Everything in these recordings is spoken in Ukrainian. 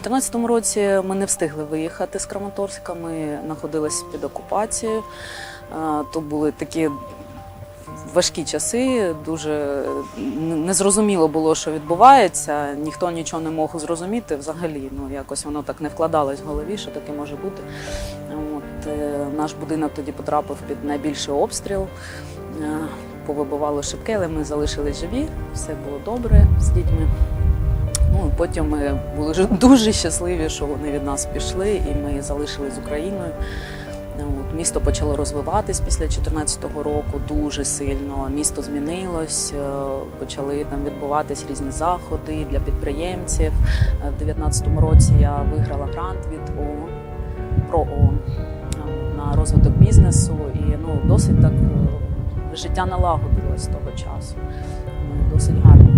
2014 році ми не встигли виїхати з Краматорська. Ми знаходилися під окупацією. То були такі важкі часи. Дуже незрозуміло було, що відбувається. Ніхто нічого не мог зрозуміти взагалі. Ну якось воно так не вкладалось в голові, що таке може бути. От е, наш будинок тоді потрапив під найбільший обстріл. Е, Повибивало шибки, але ми залишились живі, все було добре з дітьми. Ну, потім ми були дуже щасливі, що вони від нас пішли, і ми залишились з Україною. Місто почало розвиватись після 2014 року дуже сильно. Місто змінилось, е, почали там відбуватись різні заходи для підприємців. Е, В 2019 році я виграла грант від ООН про ООН на розвиток бізнесу, і ну досить так е, життя налагодилось того часу. Досить гарно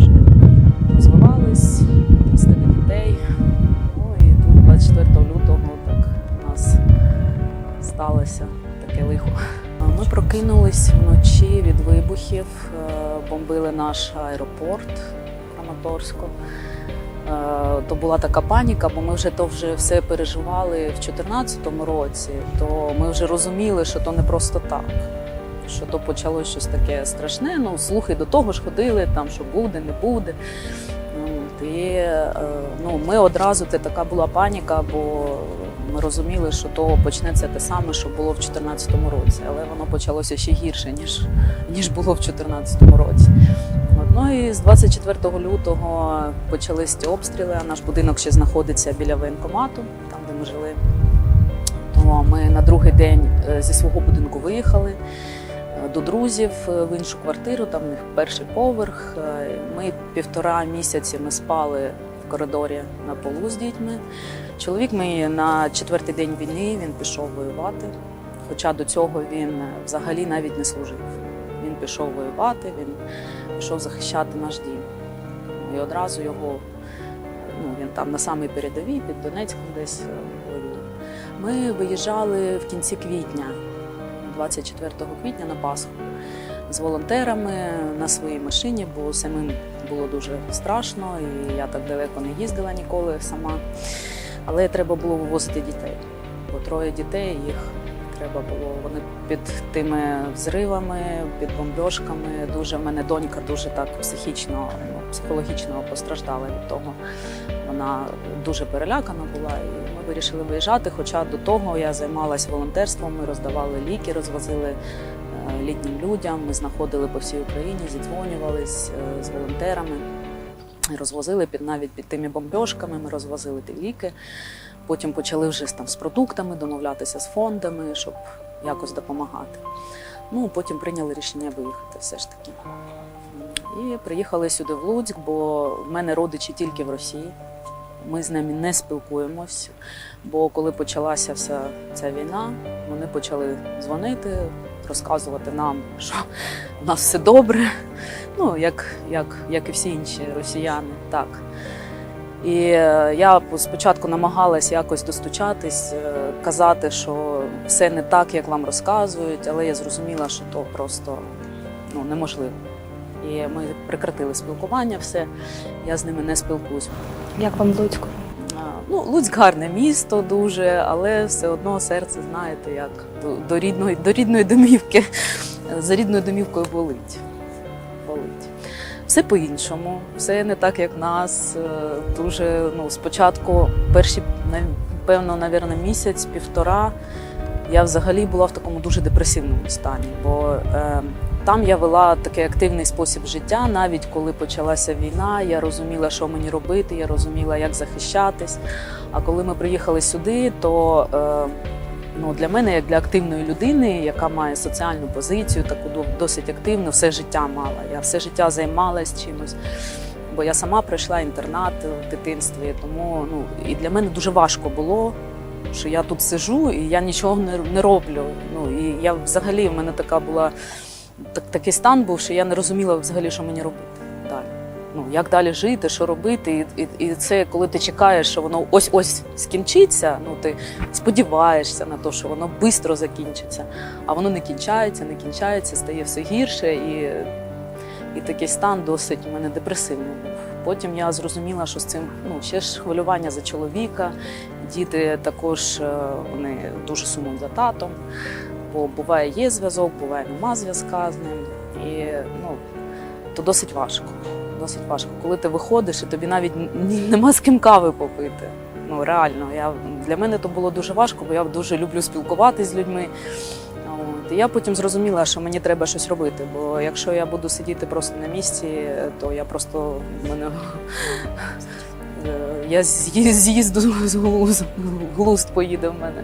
вже розвивались, дітей. Ну і тут 24 лютого так у нас сталося таке лихо. Ми прокинулись вночі від вибухів, е, бомбили наш аеропорт Краматорську. Е, То була така паніка, бо ми вже то вже все переживали в 2014 році, то ми вже розуміли, що то не просто так. Що то почалося щось таке страшне. Ну, слухи до того ж ходили, там що буде, не буде. І е, ну, ми одразу це така була паніка, бо ми розуміли, що то почнеться те саме, що було в 2014 році, але воно почалося ще гірше, ніж, ніж було в 2014 році. Ну і з 24 лютого почались ці обстріли. Наш будинок ще знаходиться біля воєнкомату, там де ми жили. То ми на другий день е, зі свого будинку виїхали до друзів е, в іншу квартиру, там в них перший поверх. Е, Ми півтора місяці ми спали в коридорі на полу з дітьми. Чоловік мій на четвертий день війни він пішов воювати. Хоча до цього він взагалі навіть не служив. Він пішов воювати, він пішов захищати наш дім. І одразу його, ну він там на самій передовій, під Донецьком десь е. Ми виїжджали в кінці квітня, 24 квітня на Пасху, з волонтерами на своїй машині, бо самим було дуже страшно, і я так далеко не їздила ніколи сама. Але треба було вивозити дітей, бо троє дітей їх треба було. Вони під тими взривами, під бомбьошками. Дуже в мене донька дуже так психічно, ну, психологічно постраждала від того. Вона дуже перелякана була, і вирішили виїжджати. Хоча до того я займалася волонтерством, ми роздавали ліки, розвозили е, літнім людям. Ми знаходили по всій Україні, зідзвонювались е, з волонтерами. Розвозили під навіть під тими бомбьошками, ми розвозили ті ліки. Потім почали вже там з продуктами домовлятися з фондами, щоб якось допомагати. Ну, потім прийняли рішення виїхати все ж таки. І приїхали сюди в Луцьк, бо в мене родичі тільки в Росії. Ми з ними не спілкуємось. Бо коли почалася вся ця війна, вони почали дзвонити, розказувати нам, що в нас все добре. Ну, як, як, як і всі інші росіяни, так. І е, я спочатку намагалась якось достучатись, е, казати, що все не так, як вам розказують, але я зрозуміла, що то просто ну, неможливо. І ми прекратили спілкування, все, я з ними не спілкуюсь. Як вам? А, Ну, Луцьк гарне місто дуже, але все одно серце, знаєте, як до, до, рідної, до рідної домівки. За рідною домівкою болить. болить. Все по-іншому, все не так, як в нас. Е, Дуже ну, спочатку, перші, напевно, навірно, місяць, півтора, я взагалі була в такому дуже депресивному стані, бо е, там я вела такий активний спосіб життя. Навіть коли почалася війна, я розуміла, що мені робити, я розуміла, як захищатись. А коли ми приїхали сюди, то е, ну, для мене, як для активної людини, яка має соціальну позицію, таку досить активну, все життя мала. Я все життя займалась чимось. Бо я сама пройшла інтернат в дитинстві, тому ну, і для мене дуже важко було, що я тут сижу і я нічого не, роблю. Ну, і я взагалі в мене така була так, такий стан був, що я не розуміла взагалі, що мені робити далі. Ну, як далі жити, що робити. І, і, і це коли ти чекаєш, що воно ось-ось скінчиться, ну ти сподіваєшся на те, що воно швидко закінчиться, а воно не кінчається, не кінчається, стає все гірше, і, і такий стан досить у мене депресивний був. Потім я зрозуміла, що з цим ну, ще ж хвилювання за чоловіка. Діти також е, вони дуже сумують за татом, бо буває є зв'язок, буває нема зв'язка з ним. І ну, то досить важко. Досить важко. Коли ти виходиш, і тобі навіть нема з ким кави попити. Ну реально, я для мене то було дуже важко, бо я дуже люблю спілкуватись з людьми. От. І я потім зрозуміла, що мені треба щось робити. Бо якщо я буду сидіти просто на місці, то я просто мене е, я з'їзду з глузд поїде в мене.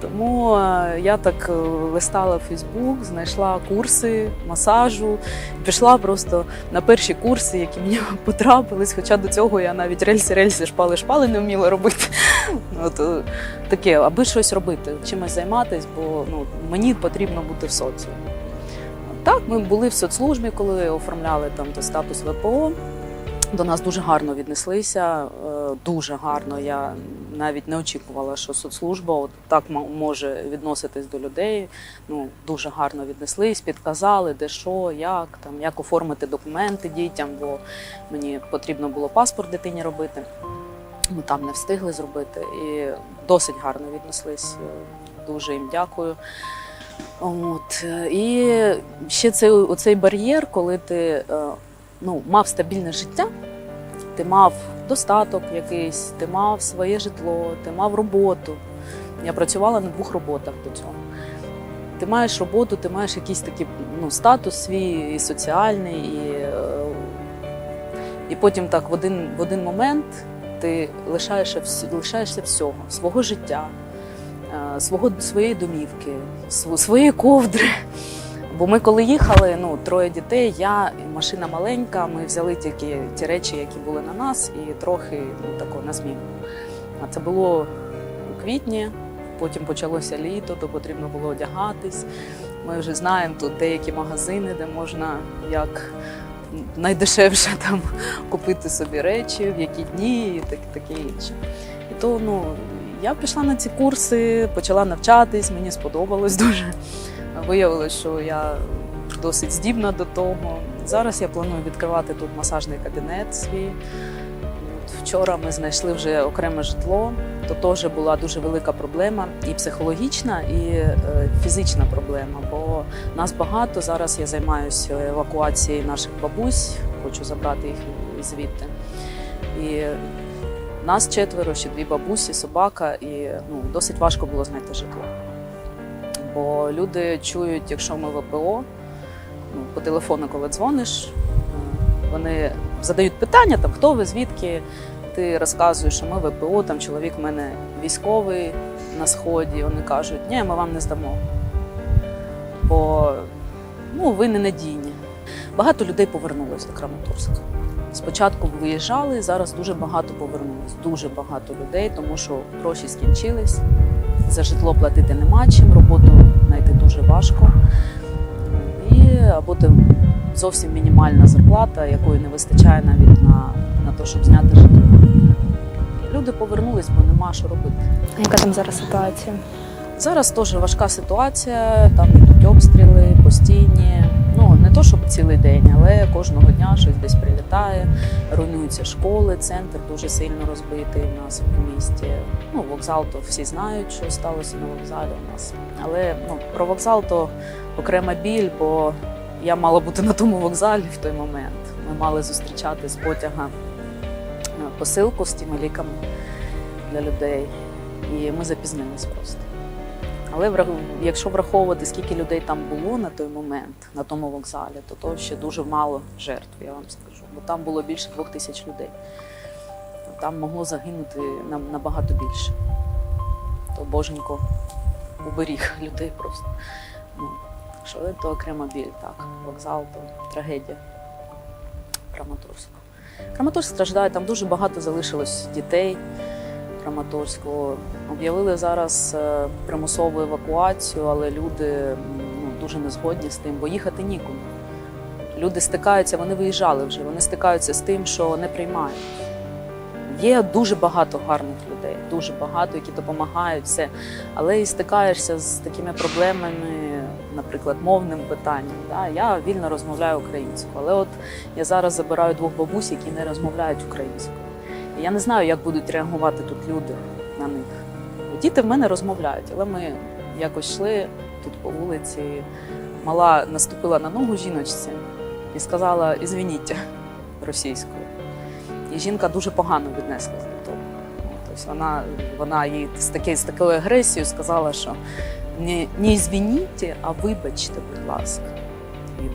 Тому е, я так е, листала Фейсбук, знайшла курси масажу, пішла просто на перші курси, які мені потрапились. Хоча до цього я навіть рельси, рельси, шпали, шпали не вміла робити. От е, таке, аби щось робити, чимось займатися, бо ну, мені потрібно бути в соціумі. Так, ми були в соцслужбі, коли оформляли там статус ВПО. До нас дуже гарно віднеслися, е, дуже гарно. Я навіть не очікувала, що соцслужба от так може відноситись до людей. Ну дуже гарно віднеслись, підказали, де що, як там, як оформити документи дітям, бо мені потрібно було паспорт дитині робити. Ми там не встигли зробити і досить гарно віднеслись. Е, Дуже їм дякую. От і ще цей оцей бар'єр, коли ти е, ну, мав стабільне життя, ти мав достаток якийсь, ти мав своє житло, ти мав роботу. Я працювала на двох роботах до цього. Ти маєш роботу, ти маєш якийсь такий ну, статус свій і соціальний, і, е, і потім так в один, в один момент ти лишаєшся, лишаєшся всього, свого життя, е, свого, своєї домівки, своєї ковдри. Бо ми коли їхали, ну троє дітей, я машина маленька. Ми взяли тільки ті речі, які були на нас, і трохи ну, тако на зміну. А це було у квітні, потім почалося літо, то потрібно було одягатись. Ми вже знаємо тут деякі магазини, де можна як найдешевше там купити собі речі, в які дні і так, таке інше. І то ну, я пішла на ці курси, почала навчатись, мені сподобалось дуже. Виявилось, що я досить здібна до того. Зараз я планую відкривати тут масажний кабінет свій. Вчора ми знайшли вже окреме житло. То теж була дуже велика проблема, і психологічна, і е, фізична проблема. Бо нас багато. Зараз я займаюся евакуацією наших бабусь, хочу забрати їх звідти. І нас четверо, ще дві бабусі, собака, і ну, досить важко було знайти житло. Бо люди чують, якщо ми ВПО, ну, по телефону, коли дзвониш, е, вони задають питання, там, хто ви, звідки. Ти розказуєш, що ми ВПО, там чоловік в мене військовий на сході. Вони кажуть, ні, ми вам не здамо. Бо ну, ви ненадійні. Багато людей повернулось до Краматорська. Спочатку виїжджали, зараз дуже багато повернулось. Дуже багато людей, тому що гроші скінчились, за житло платити нема чим, роботу знайти дуже важко. І або ти зовсім мінімальна зарплата, якої не вистачає навіть на, на те, щоб зняти житло. Люди повернулись, бо нема що робити. Яка там зараз ситуація? Зараз теж важка ситуація, там йдуть обстріли постійні. Ну не то, щоб цілий день, але кожного дня щось десь прилітає, руйнуються школи, центр дуже сильно розбитий у нас в місті. Ну, вокзал то всі знають, що сталося на вокзалі у нас. Але ну, про вокзал то окрема біль, бо я мала бути на тому вокзалі в той момент. Ми мали зустрічати з потяга е, посилку з тими ліками для людей. І ми запізнились просто. Але якщо враховувати, скільки людей там було на той момент, на тому вокзалі, то то ще дуже мало жертв, я вам скажу. Бо там було більше двох тисяч людей. Там могло загинути нам набагато більше. То боженько уберіг людей просто. Ну, що то окрема біль, так. Вокзал то трагедія Краматорська. Краматорськ страждає, там дуже багато залишилось дітей. Краматорського. Об'явили зараз е, примусову евакуацію, але люди ну, дуже не згодні з тим, бо їхати нікуди. Люди стикаються, вони виїжджали вже, вони стикаються з тим, що не приймають. Є дуже багато гарних людей, дуже багато, які допомагають все. Але і стикаєшся з такими проблемами, наприклад, мовним питанням. Да? Я вільно розмовляю українською, але от я зараз забираю двох бабусь, які не розмовляють українською. Я не знаю, як будуть реагувати тут люди на них. Діти в мене розмовляють, але ми якось йшли тут по вулиці. Мала наступила на ногу жіночці і сказала «Ізвініть» російською. І жінка дуже погано віднеслась до того. Тобто вона, вона їй з, таке, з такою агресією сказала, що не, не «ізвініть, а вибачте, будь ласка.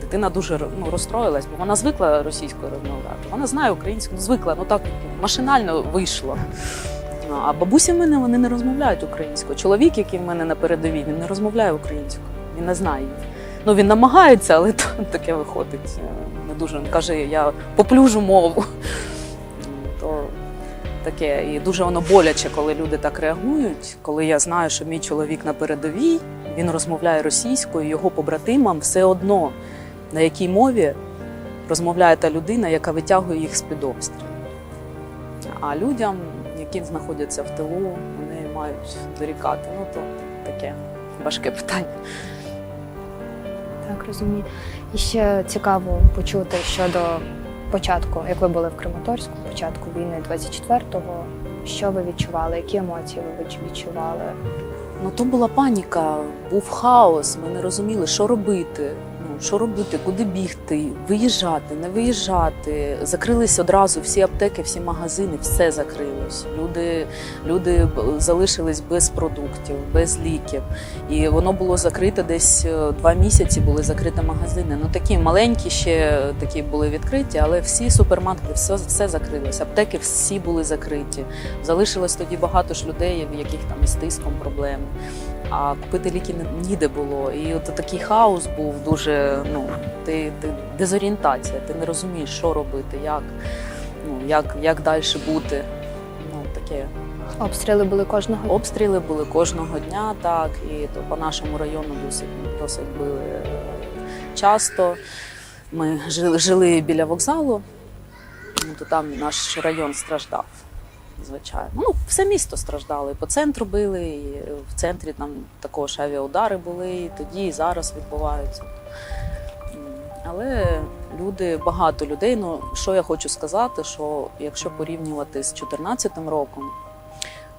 Дитина дуже ну, розстроїлась, бо вона звикла російською розмовляти. Вона знає українську, ну звикла, ну так машинально вийшло. А бабусі в мене вони не розмовляють українською. Чоловік, який в мене на передовій, він не розмовляє українською, він не знає. Ну він намагається, але то, таке виходить. е, Не дуже він каже, я поплюжу мову. То таке. І дуже воно боляче, коли люди так реагують. Коли я знаю, що мій чоловік на передовій, він розмовляє російською, його побратимам все одно на якій мові розмовляє та людина, яка витягує їх з-під обстрілу. А людям, які знаходяться в тилу, вони мають дорікати. Ну то таке важке питання. Так, розумію. І ще цікаво почути щодо початку, як ви були в Краматорську, початку війни 24-го. Що ви відчували? Які емоції ви відчували? Ну то була паніка, був хаос. Ми не розуміли, що робити. Що робити, куди бігти, виїжджати, не виїжджати. Закрились одразу всі аптеки, всі магазини, все закрилось. Люди, люди залишились без продуктів, без ліків. І воно було закрите десь е, два місяці. Були закриті магазини. Ну такі маленькі ще такі були відкриті, але всі супермаркети, все, все закрилось. Аптеки всі були закриті. Залишилось тоді багато ж людей, в яких там із тиском проблеми. А купити ліки не- ніде було. І от такий хаос був дуже. Ну ти, ти дезорієнтація, ти не розумієш, що робити, як, ну, як, як далі бути. Ну, таке. Обстріли були кожного дня? Обстріли були кожного дня, так, і то по нашому району досить, досить били е, часто. Ми жили, жили біля вокзалу, ну, то там наш район страждав, звичайно. Ну, все місто страждало. І по центру били, і в центрі там також авіаудари були, і тоді, і зараз відбуваються. Але люди, багато людей. Ну, що я хочу сказати, що якщо порівнювати з 2014 роком,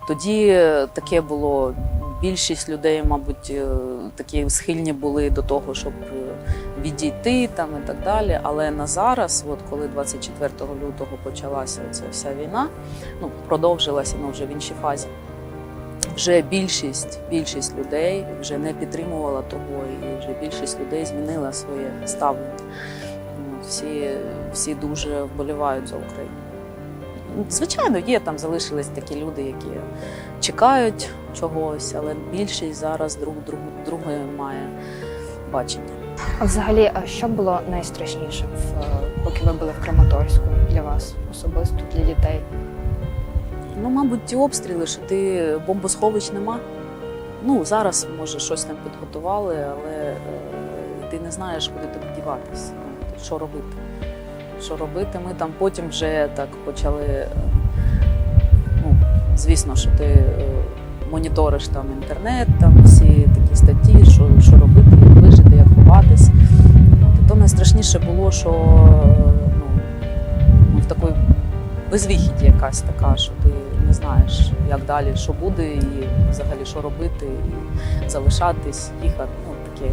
тоді таке було. Більшість людей, мабуть, е, такі схильні були до того, щоб е, відійти там і так далі. Але на зараз, от коли 24 лютого почалася ця вся війна, ну продовжилася ну, вже в іншій фазі. Вже більшість, більшість людей вже не підтримувала того, і вже більшість людей змінила своє ставлення. Всі, всі дуже вболівають за Україну. Звичайно, є там залишились такі люди, які чекають чогось, але більшість зараз друг, друг, друге має бачення. А взагалі, а що було найстрашніше, е, поки ви були в Краматорську для вас особисто для дітей? Ну, мабуть, ті обстріли, що ти бомбосховищ нема. Ну, зараз, може, щось там підготували, але е, ти не знаєш, куди тобі діватися, ну, що робити. Що робити? Ми там потім вже так почали. е, Ну, звісно, що ти е, моніториш там інтернет, там всі такі статті, що, що робити, ховатись. То найстрашніше було, що ну, в такій безвихідь якась така, що ти не знаєш, як далі, що буде, і взагалі що робити, і залишатись, їхати. Ну, таке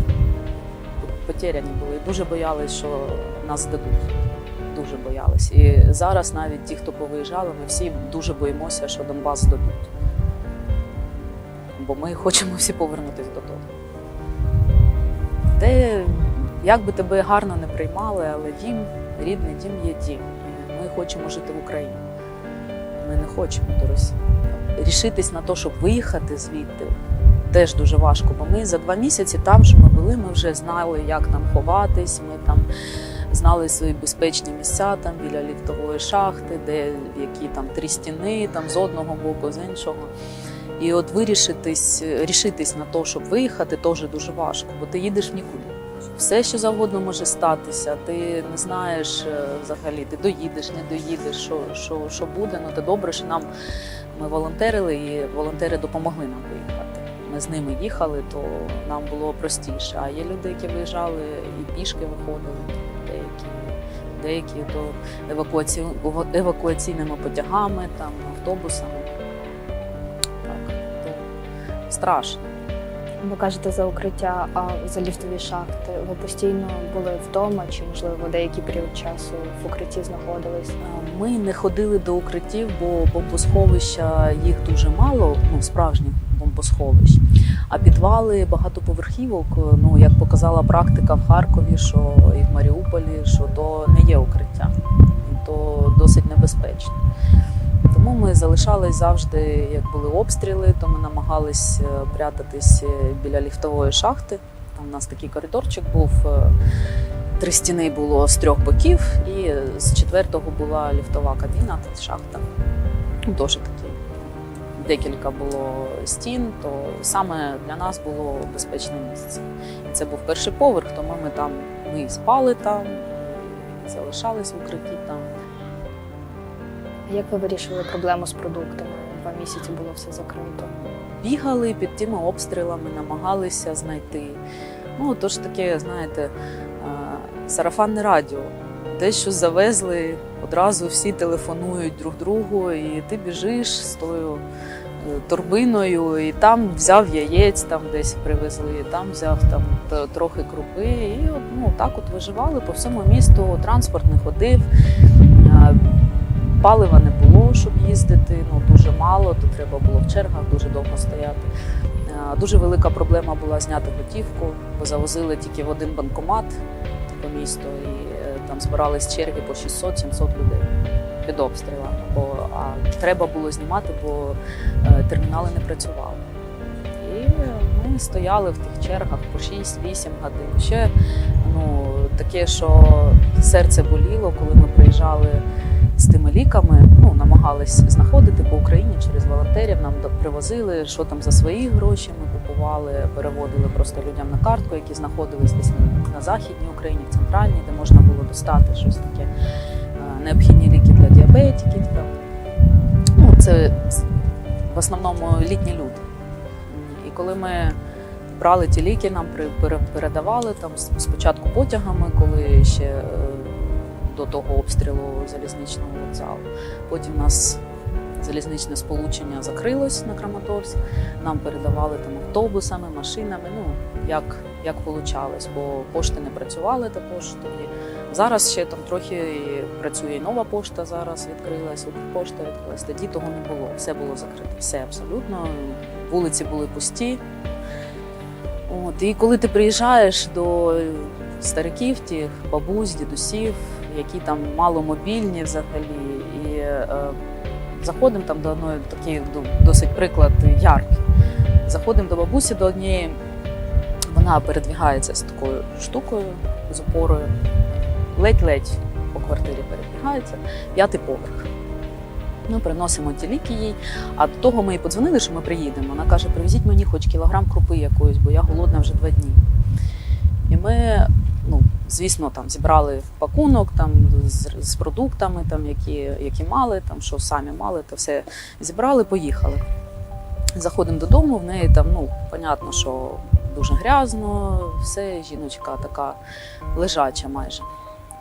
потеряні були. Дуже боялись, що нас здадуть. Дуже боялись. І зараз навіть ті, хто повиїжджали, ми всі дуже боїмося, що Донбас здадуть. Бо ми хочемо всі повернутися додому. Де, як би тебе гарно не приймали, але дім, рідний дім є дім. Ми хочемо жити в Україні. Ми не хочемо до Росії. Рішитись на те, щоб виїхати звідти, теж дуже важко. Бо ми за два місяці там, що ми були, ми вже знали, як нам ховатись. Ми там знали свої безпечні місця там біля ліфтової шахти, де які там три стіни, там з одного боку, з іншого. І от вирішитись, рішитись на те, щоб виїхати, теж дуже важко, бо ти їдеш в нікуди. Все, що завгодно може статися. Ти не знаєш е, взагалі, ти доїдеш, не доїдеш, що, що, що буде. Ну, то добре, що нам ми волонтерили, і волонтери допомогли нам виїхати. ми з ними їхали, то нам було простіше. А є люди, які виїжджали і пішки виходили, деякі, деякі то евакуаці... евакуаційними потягами, там, автобусами. Страшно. Ви кажете за укриття, а за ліфтові шахти. Ви постійно були вдома, чи можливо деякий період часу в укритті знаходились? Ми не ходили до укриттів, бо бомбосховища їх дуже мало, ну справжніх бомбосховищ. А підвали багатоповерхівок, ну як показала практика в Харкові, що і в Маріуполі, що то не є укриття, то досить небезпечно. Тому ми залишались завжди, як були обстріли, то ми намагались е, прятатись е, біля ліфтової шахти. Там у нас такий коридорчик був. е, Три стіни було з трьох боків, і з четвертого була ліфтова кабіна, тут шахта. Ну, такі декілька було стін, то саме для нас було безпечне місце. І це був перший поверх, тому ми там ми і спали там, і залишались в укритті там. Як ви вирішили проблему з продуктами? Два місяці було все закрито. бігали під тими обстрілами, намагалися знайти. Ну, то ж таке, знаєте, е, сарафанне радіо. Десь щось завезли, одразу всі телефонують друг другу, і ти біжиш з тою е, торбиною, і там взяв яєць, там десь привезли, там взяв там трохи крупи. І ну, так от виживали по всьому місту, транспорт не ходив. Палива не було, щоб їздити, ну дуже мало, то треба було в чергах дуже довго стояти. Е, Дуже велика проблема була зняти готівку, бо завозили тільки в один банкомат по місту, і е, там збирались черги по 600-700 людей під обстрілами. Бо а треба було знімати, бо е, термінали не працювали. І ми стояли в тих чергах по 6-8 годин. Ще ну, таке, що серце боліло, коли ми приїжджали з тими ліками, ну намагались знаходити по Україні через волонтерів. Нам привозили, що там за свої гроші ми купували, переводили просто людям на картку, які знаходились десь на, західній Україні, в центральній, де можна було достати щось таке е, необхідні ліки для діабетиків. Там. Ну, це в основному літні люди. І коли ми брали ті ліки, нам передавали там спочатку потягами, коли ще е, до того обстрілу залізничного вокзалу. Потім у нас залізничне сполучення закрилось на Краматорськ. Нам передавали там автобусами, машинами. Ну як, як получалось, бо пошти не працювали також тоді. Зараз ще там трохи працює нова пошта. Зараз відкрилась, Укрпошта відкрилась. Тоді того не було. Все було закрите. Все абсолютно. Вулиці були пусті. От, і коли ти приїжджаєш до стариків, тих бабусь, дідусів, які там маломобільні взагалі, і е, заходимо там до одної такий досить приклад яркий. Заходимо до бабусі до однієї, вона передвігається з такою штукою, з опорою, ледь-ледь по квартирі передвігається, п'ятий поверх. Ми приносимо ті ліки їй, а до того ми їй подзвонили, що ми приїдемо. Вона каже: привезіть мені хоч кілограм крупи якоїсь, бо я голодна вже два дні. І ми, ну, звісно, там зібрали пакунок там, з, з продуктами, там, які, які мали, там, що самі мали, то все зібрали, поїхали. Заходимо додому, в неї там, ну, понятно, що дуже грязно, все, жіночка така лежача майже.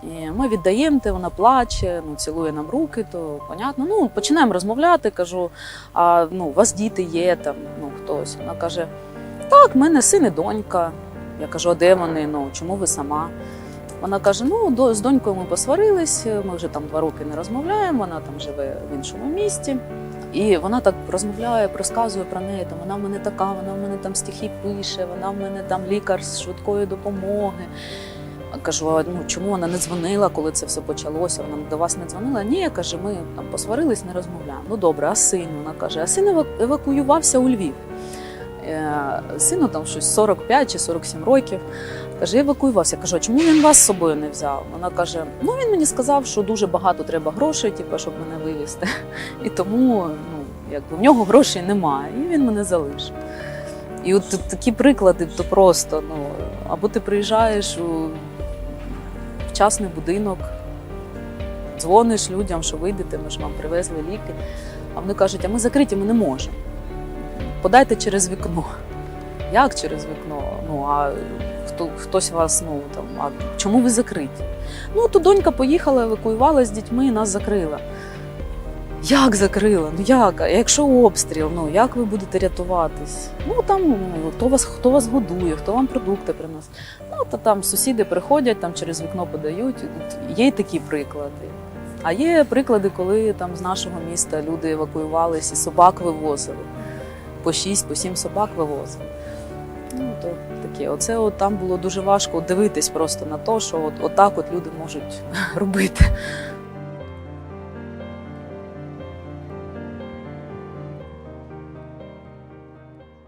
І ми віддаємо те, вона плаче, ну, цілує нам руки, то понятно. Ну, починаємо розмовляти, кажу, а ну, у вас діти є, там, ну, хтось. Вона каже: так, в мене син і донька. Я кажу, а де вони? Ну, чому ви сама? Вона каже: ну, з донькою ми посварились, ми вже там два роки не розмовляємо, вона там живе в іншому місті. І вона так розмовляє, розказує про неї. Там вона в мене така, вона в мене там стихи пише, вона в мене там лікар з швидкої допомоги. Кажу, ну чому вона не дзвонила, коли це все почалося? Вона до вас не дзвонила? Ні, каже, ми там посварились, не розмовляємо. Ну добре, а син? Вона каже, а син евак- евакуювався у Львів. Е, Сину там щось 45 чи 47 років. Каже, евакуювався. Я кажу, а чому він вас з собою не взяв? Вона каже: ну він мені сказав, що дуже багато треба грошей, типу, щоб мене вивезти. І тому ну, якби, в нього грошей немає, і він мене залишив. І от такі приклади, то просто ну, або ти приїжджаєш у вчасний будинок, дзвониш людям, що вийдете, ми ж вам привезли ліки. А вони кажуть, а ми закриті, ми не можемо. Подайте через вікно. Як через вікно? Ну а хто хтось вас, ну там, а чому ви закриті? Ну, то донька поїхала, евакуювала з дітьми, нас закрила. Як закрила? Ну як? А якщо обстріл, ну як ви будете рятуватись? Ну там хто вас, хто вас годує, хто вам продукти приносить. Ну то там сусіди приходять, там через вікно подають. Є й такі приклади. А є приклади, коли там з нашого міста люди евакуювались і собак вивозили. По шість, по сім собак вивозили. Ну, то таке. Оце от там було дуже важко дивитись просто на те, що от, отак от люди можуть робити.